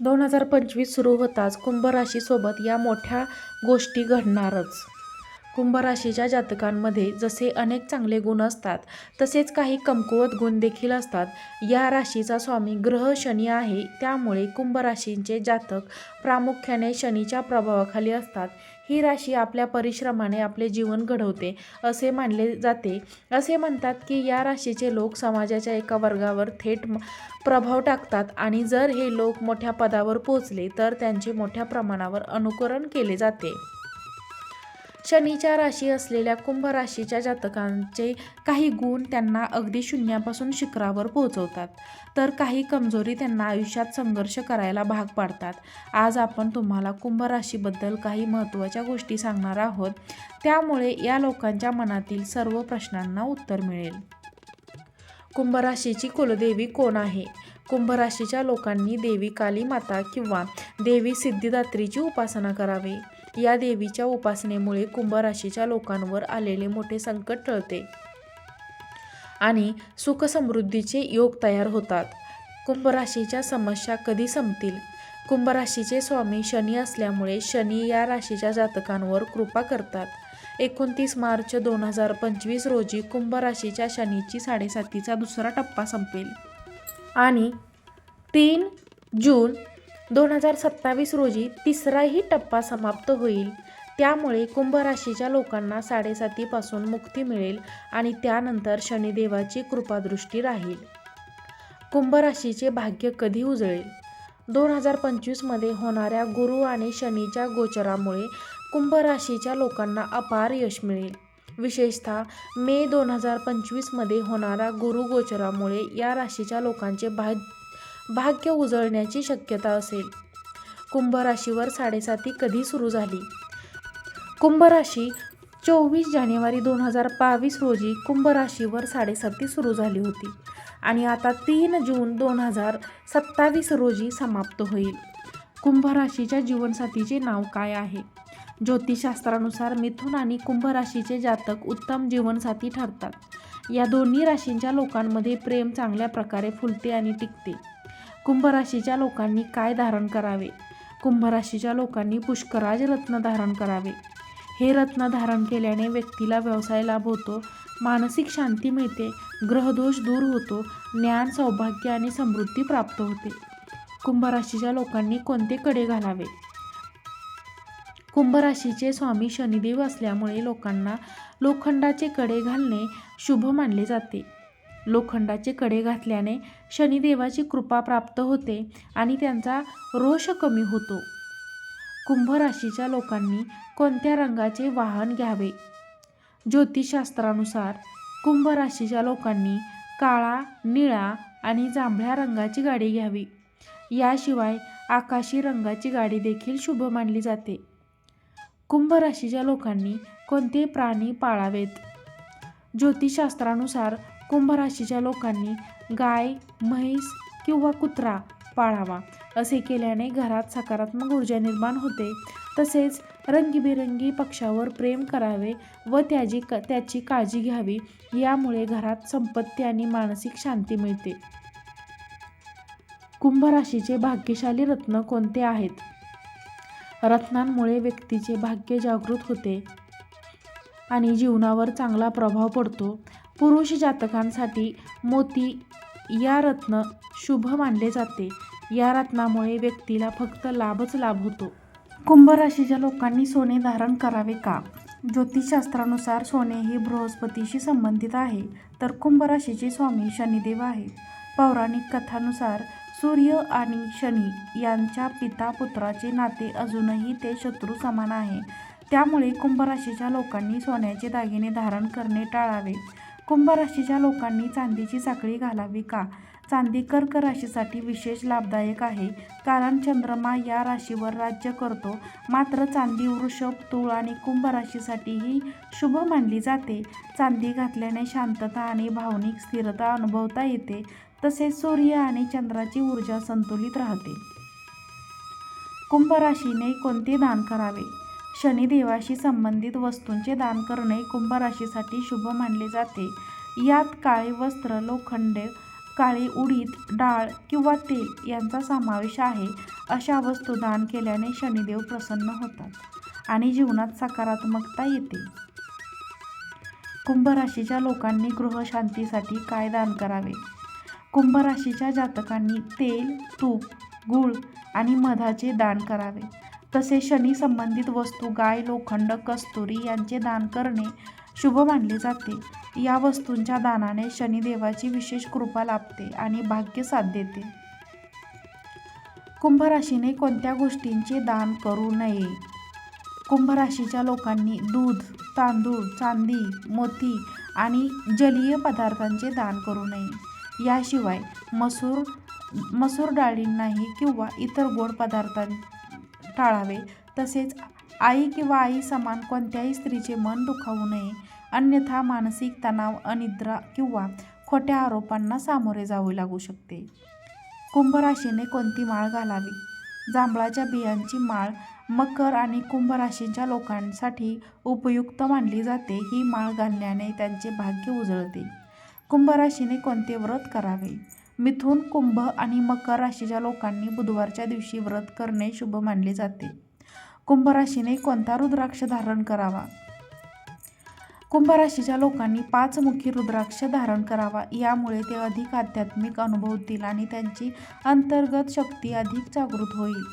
दोन हजार पंचवीस सुरू होताच कुंभ राशीसोबत या मोठ्या गोष्टी घडणारच. कुंभराशीच्या जातकांमध्ये जसे अनेक चांगले गुण असतात तसेच काही कमकुवत गुण देखील असतात. या राशीचा स्वामी ग्रह शनी आहे त्यामुळे कुंभराशींचे जातक प्रामुख्याने शनीच्या प्रभावाखाली असतात. ही राशी आपल्या परिश्रमाने आपले जीवन घडवते असे मानले जाते. असे म्हणतात की या राशीचे लोक समाजाच्या एका वर्गावर थेट प्रभाव टाकतात आणि जर हे लोक मोठ्या पदावर पोहोचले तर त्यांचे मोठ्या प्रमाणावर अनुकरण केले जाते. शनीच्या राशी असलेल्या कुंभ राशीच्या जातकांचे काही गुण त्यांना अगदी शून्यापासून शिखरावर पोहोचवतात तर काही कमजोरी त्यांना आयुष्यात संघर्ष करायला भाग पाडतात. आज आपण तुम्हाला कुंभ राशीबद्दल काही महत्त्वाच्या गोष्टी सांगणार आहोत त्यामुळे या लोकांच्या मनातील सर्व प्रश्नांना उत्तर मिळेल. कुंभ राशीची कुलदेवी कोण आहे? कुंभ राशीच्या लोकांनी देवी काली माता किंवा देवी सिद्धिदात्रीची उपासना करावी. या देवीच्या उपासनेमुळे कुंभ राशीच्या लोकांवर आलेले मोठे संकट टळते आणि सुख-समृद्धीचे योग तयार होतात. कुंभ राशीच्या समस्या कधी संपतील? कुंभ राशीचे स्वामी शनी असल्यामुळे शनी या राशीच्या जातकांवर कृपा करतात. एकोणतीस मार्च दोन हजार पंचवीस रोजी कुंभ राशीच्या शनीची साडेसातीचा दुसरा टप्पा संपेल आणि तीन जून दोन हजार सत्तावीस रोजी तिसराही टप्पा समाप्त होईल. त्यामुळे कुंभ राशीच्या लोकांना साडेसातीपासून मुक्ती मिळेल आणि त्यानंतर शनिदेवाची कृपादृष्टी राहील. कुंभ राशीचे भाग्य कधी उजळेल? दोन हजार पंचवीसमध्ये होणाऱ्या गुरु आणि शनीच्या गोचरामुळे कुंभ राशीच्या लोकांना अपार यश मिळेल. विशेषतः मे दोन हजार पंचवीसमध्ये होणाऱ्या गुरु गोचरामुळे या राशीच्या लोकांचे भाग्य भाग्य उजळण्याची शक्यता असेल. कुंभ राशीवर साडेसाती कधी सुरू झाली? कुंभ राशी चोवीस जानेवारी दोन हजार बावीस रोजी कुंभ राशीवर साडेसाती सुरू झाली होती आणि आता तीन जून दोन हजार सत्तावीस रोजी समाप्त होईल. कुंभ राशीच्या जीवनसाथीचे नाव काय आहे? ज्योतिषशास्त्रानुसार मिथुन आणि कुंभ राशीचे जातक उत्तम जीवनसाथी ठरतात. या दोन्ही राशींच्या लोकांमध्ये प्रेम चांगल्या प्रकारे फुलते आणि टिकते. कुंभराशीच्या लोकांनी काय धारण करावे? कुंभराशीच्या लोकांनी पुष्कराज रत्न धारण करावे. हे रत्न धारण केल्याने व्यक्तीला व्यवसाय लाभ होतो, मानसिक शांती मिळते, ग्रहदोष दूर होतो, ज्ञान, सौभाग्य आणि समृद्धी प्राप्त होते. कुंभराशीच्या लोकांनी कोणते कडे घालावे? कुंभराशीचे स्वामी शनिदेव असल्यामुळे लोकांना लोखंडाचे कडे घालणे शुभ मानले जाते. लोखंडाचे कडे घातल्याने शनिदेवाची कृपा प्राप्त होते आणि त्यांचा रोष कमी होतो. कुंभ राशीच्या लोकांनी कोणत्या रंगाचे वाहन घ्यावे? ज्योतिषशास्त्रानुसार कुंभ राशीच्या लोकांनी काळा, निळा आणि जांभळ्या रंगाची गाडी घ्यावी. याशिवाय आकाशी रंगाची गाडी देखील शुभ मानली जाते. कुंभ राशीच्या लोकांनी कोणते प्राणी पाळावेत? ज्योतिषशास्त्रानुसार कुंभ राशीच्या लोकांनी गाय, म्हैस किंवा कुत्रा पाळावा. असे केल्याने घरात सकारात्मक ऊर्जा निर्माण होते. तसेच रंगीबेरंगी पक्षावर प्रेम करावे व त्याची क त्याची काळजी घ्यावी यामुळे घरात संपत्ती आणि मानसिक शांती मिळते. कुंभ राशीचे भाग्यशाली रत्न कोणते आहेत? रत्नांमुळे व्यक्तीचे भाग्य जागृत होते आणि जीवनावर चांगला प्रभाव पडतो. पुरुष जातकांसाठी मोती या रत्न शुभ मानले जाते. या रत्नामुळे व्यक्तीला फक्त लाभच लाभ होतो. कुंभ राशीच्या लोकांनी सोने धारण करावे का? ज्योतिषशास्त्रानुसार सोने हे बृहस्पतीशी संबंधित आहे तर कुंभ राशीचे स्वामी शनिदेव आहे. पौराणिक कथानुसार सूर्य आणि शनी यांच्या पिता-पुत्राचे नाते अजूनही ते शत्रू समान आहे. त्यामुळे कुंभ राशीच्या लोकांनी सोन्याचे दागिने धारण करणे टाळावे. कुंभ राशीच्या लोकांनी चांदीची साखळी घालावी का? चांदी कर्क राशीसाठी विशेष लाभदायक आहे कारण चंद्रमा या राशीवर राज्य करतो. मात्र चांदी वृषभ, तुळ आणि कुंभ राशीसाठीही शुभ मानली जाते. चांदी घातल्याने शांतता आणि भावनिक स्थिरता अनुभवता येते तसेच सूर्य आणि चंद्राची ऊर्जा संतुलित राहते. कुंभ राशीने कोणते दान करावे? शनिदेवाशी संबंधित वस्तूंचे दान करणे कुंभ राशीसाठी शुभ मानले जाते. यात काळे वस्त्र, लोखंड, काळी उडीद डाळ किंवा तेल यांचा समावेश आहे. अशा वस्तू दान केल्याने शनिदेव प्रसन्न होतात आणि जीवनात सकारात्मकता येते. कुंभराशीच्या लोकांनी गृहशांतीसाठी काय दान करावे? कुंभ राशीच्या जातकांनी तेल तूप गूळ आणि मधाचे दान करावे. तसे शनी संबंधित वस्तू गाय लोखंड कस्तुरी यांचे दान करणे शुभ मानले जाते. या वस्तूंच्या दानाने शनिदेवाची विशेष कृपा लाभते आणि भाग्य साथ देते. कुंभ राशीने कोणत्या गोष्टींचे दान करू नये? कुंभ राशीच्या लोकांनी दूध तांदूळ चांदी मोती आणि जलीय पदार्थांचे दान करू नये. याशिवाय मसूर मसूर डाळींनाही किंवा इतर गोड पदार्थां टाळावे. तसेच आई किंवा आई समान कोणत्याही स्त्रीचे मन दुखावू नये. अन्यथा मानसिक तणाव अनिद्रा किंवा खोट्या आरोपांना सामोरे जावे लागू शकते. कुंभराशीने कोणती माळ घालावी? जांभळाच्या बियांची माळ मकर आणि कुंभ राशीच्या लोकांसाठी उपयुक्त मानली जाते ही माळ घालण्याने त्यांचे भाग्य उजळते. कुंभराशीने कोणते व्रत करावे? मिथुन कुंभ आणि मकर राशीच्या लोकांनी बुधवारच्या दिवशी व्रत करणे शुभ मानले जाते. कुंभ राशीने कोणता रुद्राक्ष धारण करावा? कुंभ राशीच्या लोकांनी पाचमुखी रुद्राक्ष धारण करावा यामुळे ते अधिक आध्यात्मिक अनुभवतील आणि त्यांची अंतर्गत शक्ती अधिक जागृत होईल.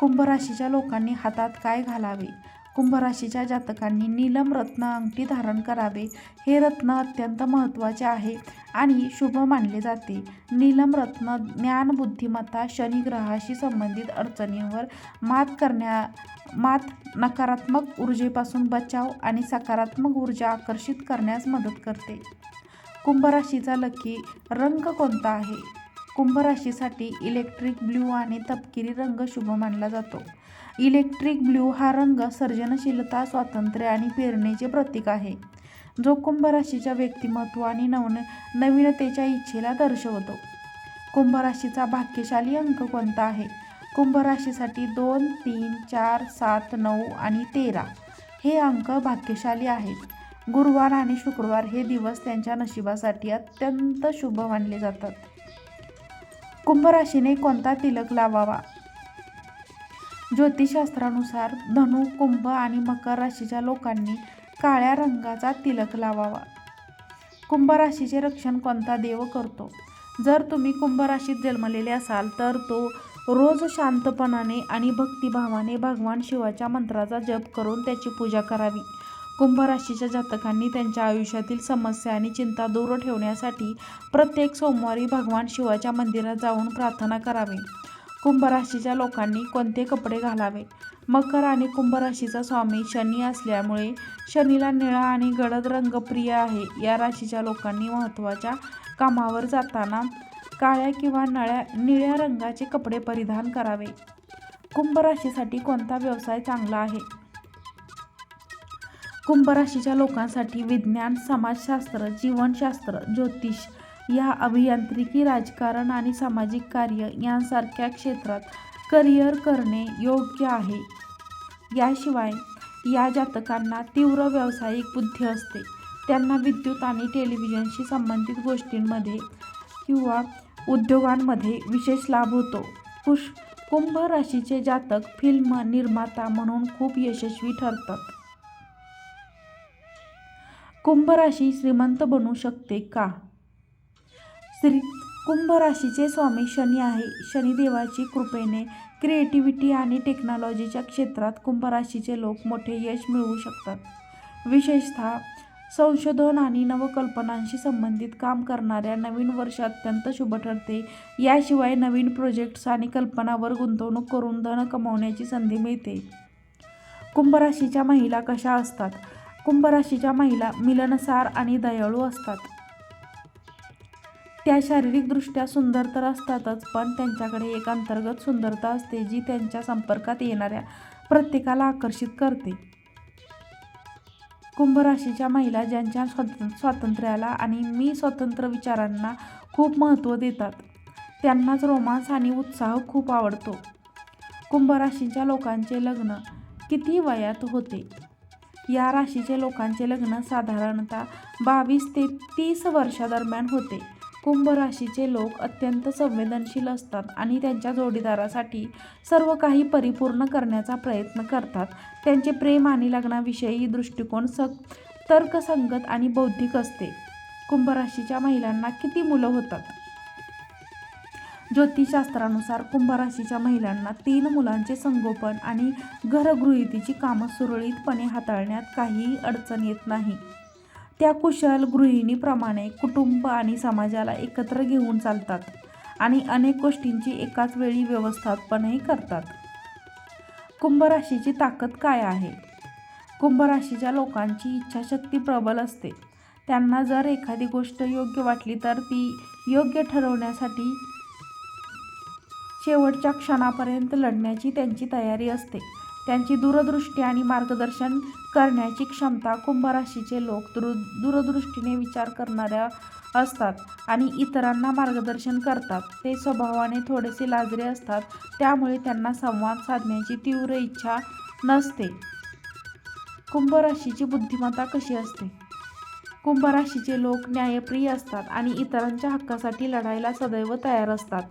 कुंभ राशीच्या लोकांनी हातात काय घालावे? कुंभ राशीच्या जातकांनी नीलम रत्न अंगठी धारण करावे. हे रत्न अत्यंत महत्त्वाचे आहे आणि शुभ मानले जाते. नीलम रत्न ज्ञान बुद्धिमत्ता शनिग्रहाशी संबंधित अडचणींवर मात करण्या मात नकारात्मक ऊर्जेपासून बचाव आणि सकारात्मक ऊर्जा आकर्षित करण्यास मदत करते. कुंभ राशीचा लकी रंग कोणता आहे? कुंभ राशीसाठी इलेक्ट्रिक ब्ल्यू आणि तपकिरी रंग शुभ मानला जातो. इलेक्ट्रिक ब्ल्यू हा रंग सर्जनशीलता स्वातंत्र्य आणि प्रेरणेचे प्रतीक आहे जो कुंभ राशीच्या व्यक्तिमत्व आणि नवन नवीनतेच्या इच्छेला दर्शवतो. कुंभ राशीचा भाग्यशाली अंक कोणता आहे? कुंभ राशीसाठी दोन तीन चार सात नऊ आणि तेरा हे अंक भाग्यशाली आहेत. गुरुवार आणि शुक्रवार हे दिवस त्यांच्या नशिबासाठी अत्यंत शुभ मानले जातात. कुंभ राशीने कोणता तिलक लावावा? ज्योतिषशास्त्रानुसार धनु कुंभ आणि मकर राशीच्या लोकांनी काळ्या रंगाचा तिलक लावावा. कुंभ राशीचे रक्षण कोणता देव करतो? जर तुम्ही कुंभ राशीत जन्मलेले असाल तर तो रोज शांतपणाने आणि भक्तिभावाने भगवान शिवाच्या मंत्राचा जप करून त्याची पूजा करावी. कुंभ राशीच्या जातकांनी त्यांच्या आयुष्यातील समस्या आणि चिंता दूर ठेवण्यासाठी प्रत्येक सोमवारी भगवान शिवाच्या मंदिरात जाऊन प्रार्थना करावी. कुंभ राशीच्या लोकांनी कोणते कपडे घालावे? मकर आणि कुंभ राशीचा स्वामी शनी असल्यामुळे शनीला निळा आणि गडद रंग प्रिय आहे. या राशीच्या लोकांनी महत्त्वाच्या कामावर जाताना काळ्या किंवा नळ्या निळ्या रंगाचे कपडे परिधान करावे. कुंभ राशीसाठी कोणता व्यवसाय चांगला आहे? कुंभ राशीच्या लोकांसाठी विज्ञान समाजशास्त्र जीवनशास्त्र ज्योतिष या अभियांत्रिकी राजकारण आणि सामाजिक कार्य यांसारख्या क्षेत्रात करिअर करणे योग्य आहे. याशिवाय या जातकांना तीव्र व्यावसायिक बुद्धी असते. त्यांना विद्युत आणि टेलिव्हिजनशी संबंधित गोष्टींमध्ये किंवा उद्योगांमध्ये विशेष लाभ होतो. पुष कुंभ राशीचे जातक फिल्म निर्माता म्हणून खूप यशस्वी ठरतात. कुंभ राशी श्रीमंत बनू शकते का? श्री कुंभ राशीचे स्वामी शनी आहे. शनिदेवाची कृपेने क्रिएटिव्हिटी आणि टेक्नॉलॉजीच्या क्षेत्रात कुंभ राशीचे लोक मोठे यश मिळवू शकतात. विशेषतः संशोधन आणि नवकल्पनांशी संबंधित काम करणाऱ्या नवीन वर्ष अत्यंत शुभ ठरते. याशिवाय नवीन प्रोजेक्ट्स आणि कल्पनावर गुंतवणूक करून धन कमावण्याची संधी मिळते. कुंभराशीच्या महिला कशा असतात? कुंभ राशीच्या महिला मिलनसार आणि दयाळू असतात. त्या शारीरिकदृष्ट्या सुंदर तर असतातच पण त्यांच्याकडे एक अंतर्गत सुंदरता असते जी त्यांच्या संपर्कात येणाऱ्या प्रत्येकाला आकर्षित करते. कुंभ राशीच्या महिला ज्यांच्या स्वात स्वातंत्र्याला आणि मी स्वतंत्र विचारांना खूप महत्त्व देतात त्यांनाच रोमांस आणि उत्साह खूप आवडतो. कुंभ राशीच्या लोकांचे लग्न किती वयात होते? या राशीचे लोकांचे लग्न साधारणतः बावीस ते तीस वर्षादरम्यान होते. कुंभ राशीचे लोक अत्यंत संवेदनशील असतात आणि त्यांच्या जोडीदारासाठी सर्व काही परिपूर्ण करण्याचा प्रयत्न करतात. त्यांचे प्रेम आणि लग्नाविषयी दृष्टिकोन स तर्कसंगत आणि बौद्धिक असते. कुंभ राशीच्या महिलांना किती मुलं होतात? ज्योतिषशास्त्रानुसार कुंभ राशीच्या महिलांना तीन मुलांचे संगोपन आणि घरगृहितीची कामं सुरळीतपणे हाताळण्यात काहीही अडचण येत नाही. त्या कुशल गृहिणीप्रमाणे कुटुंब आणि समाजाला एकत्र घेऊन चालतात आणि अनेक गोष्टींची एकाच वेळी व्यवस्थापनही करतात. कुंभ राशीची ताकद काय आहे? कुंभ राशीच्या लोकांची इच्छाशक्ती प्रबल असते. त्यांना जर एखादी गोष्ट योग्य वाटली तर ती योग्य ठरवण्यासाठी शेवटच्या क्षणापर्यंत लढण्याची त्यांची तयारी असते. त्यांची दूरदृष्टी आणि मार्गदर्शन करण्याची क्षमता कुंभ राशीचे लोक दूर दूरदृष्टीने विचार करणाऱ्या असतात आणि इतरांना मार्गदर्शन करतात. ते स्वभावाने थोडेसे लाजरे असतात त्यामुळे त्यांना संवाद साधण्याची तीव्र इच्छा नसते. कुंभ राशीची बुद्धिमत्ता कशी असते? कुंभ राशीचे लोक न्यायप्रिय असतात आणि इतरांच्या हक्कासाठी लढायला सदैव तयार असतात.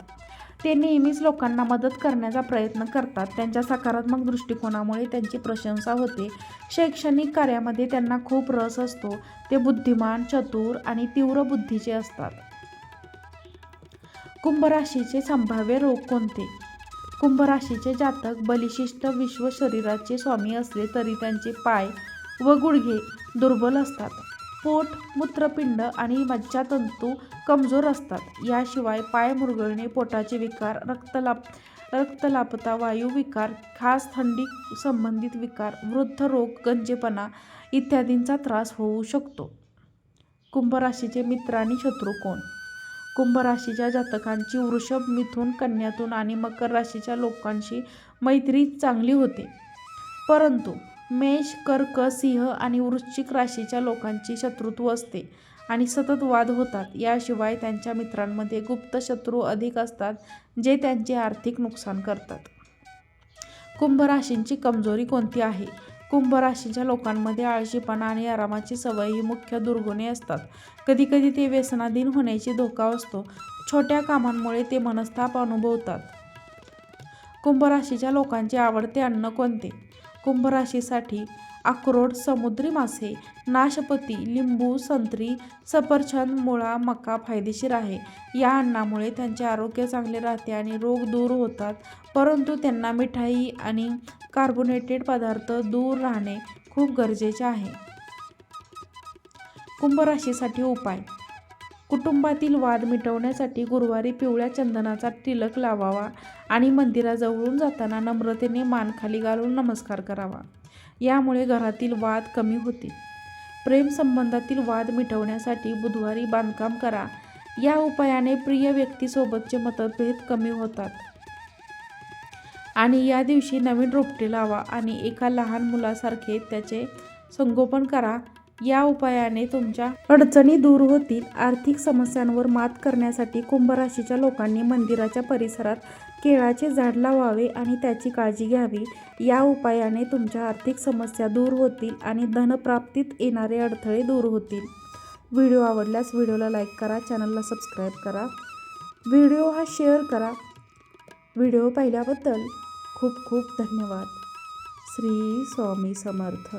ते नेहमीच लोकांना मदत करण्याचा प्रयत्न करतात. त्यांच्या सकारात्मक दृष्टिकोनामुळे त्यांची प्रशंसा होते. शैक्षणिक कार्यामध्ये त्यांना खूप रस असतो. ते बुद्धिमान चतुर आणि तीव्र बुद्धीचे असतात. कुंभ राशीचे संभाव्य रोग कोणते? कुंभ राशीचे जातक बलिशिष्ट विश्व शरीराचे स्वामी असले तरी त्यांचे पाय व गुडघे दुर्बल असतात. पोट मूत्रपिंड आणि मज्जातंतू कमजोर असतात. याशिवाय पाय मुरगळणे पोटाचे विकार रक्तलाप रक्तलापता वायुविकार खास थंडी संबंधित विकार वृद्ध रोग गंजेपणा इत्यादींचा त्रास होऊ शकतो. कुंभ राशीचे मित्र आणि शत्रू कोण? कुंभ राशीच्या जातकांची वृषभ मिथुन कन्यातून आणि मकर राशीच्या लोकांशी मैत्री चांगली होते. परंतु मेष कर्क सिंह आणि वृश्चिक राशीच्या लोकांची शत्रुत्व असते आणि सतत वाद होतात. याशिवाय त्यांच्या मित्रांमध्ये गुप्त शत्रू अधिक असतात जे त्यांचे आर्थिक नुकसान करतात. कुंभ राशींची कमजोरी कोणती आहे? कुंभ राशीच्या लोकांमध्ये आळशीपणा आणि आरामाची सवय ही मुख्य दुर्गुणे असतात. कधीकधी ते व्यसनाधीन होण्याची धोका असतो. छोट्या कामांमुळे ते मनस्ताप अनुभवतात. कुंभ राशीच्या लोकांचे आवडते अन्न कोणते? कुंभराशीसाठी अक्रोड समुद्री मासे नाशपती लिंबू संत्री सफरचंद मुळा मका फायदेशीर आहे. या अन्नामुळे त्यांचे आरोग्य चांगले राहते आणि रोग दूर होतात. परंतु त्यांना मिठाई आणि कार्बोनेटेड पदार्थ दूर राहणे खूप गरजेचे आहे. कुंभराशीसाठी उपाय. कुटुंबातील वाद मिटवण्यासाठी गुरुवारी पिवळ्या चंदनाचा तिलक लावावा. आणि मंदिराजवळून जाताना नम्रतेने मान खाली घालून नमस्कार करावा. यामुळे घरातील वाद कमी होतील. प्रेमसंबंधातील वाद मिटवण्यासाठी बुधवारी बांधकाम करा. या उपायाने प्रिय व्यक्तीसोबतचे मतभेद कमी होतात. आणि या दिवशी नवीन रोपटे लावा आणि एका लहान मुलासारखे त्याचे संगोपन करा. या उपायाने तुमच्या अडचणी दूर होतील. आर्थिक समस्यांवर मात करण्यासाठी कुंभराशीच्या लोकांनी मंदिराच्या परिसरात केळाचे झाड लावावे आणि त्याची काळजी घ्यावी. या उपायाने तुमच्या आर्थिक समस्या दूर होतील आणि धनप्राप्तीत येणारे अडथळे दूर होतील. व्हिडिओ आवडल्यास व्हिडिओला लाईक करा चॅनलला सबस्क्राईब करा. व्हिडिओ हा शेअर करा. व्हिडिओ पाहिल्याबद्दल खूप खूप धन्यवाद. श्री स्वामी समर्थ.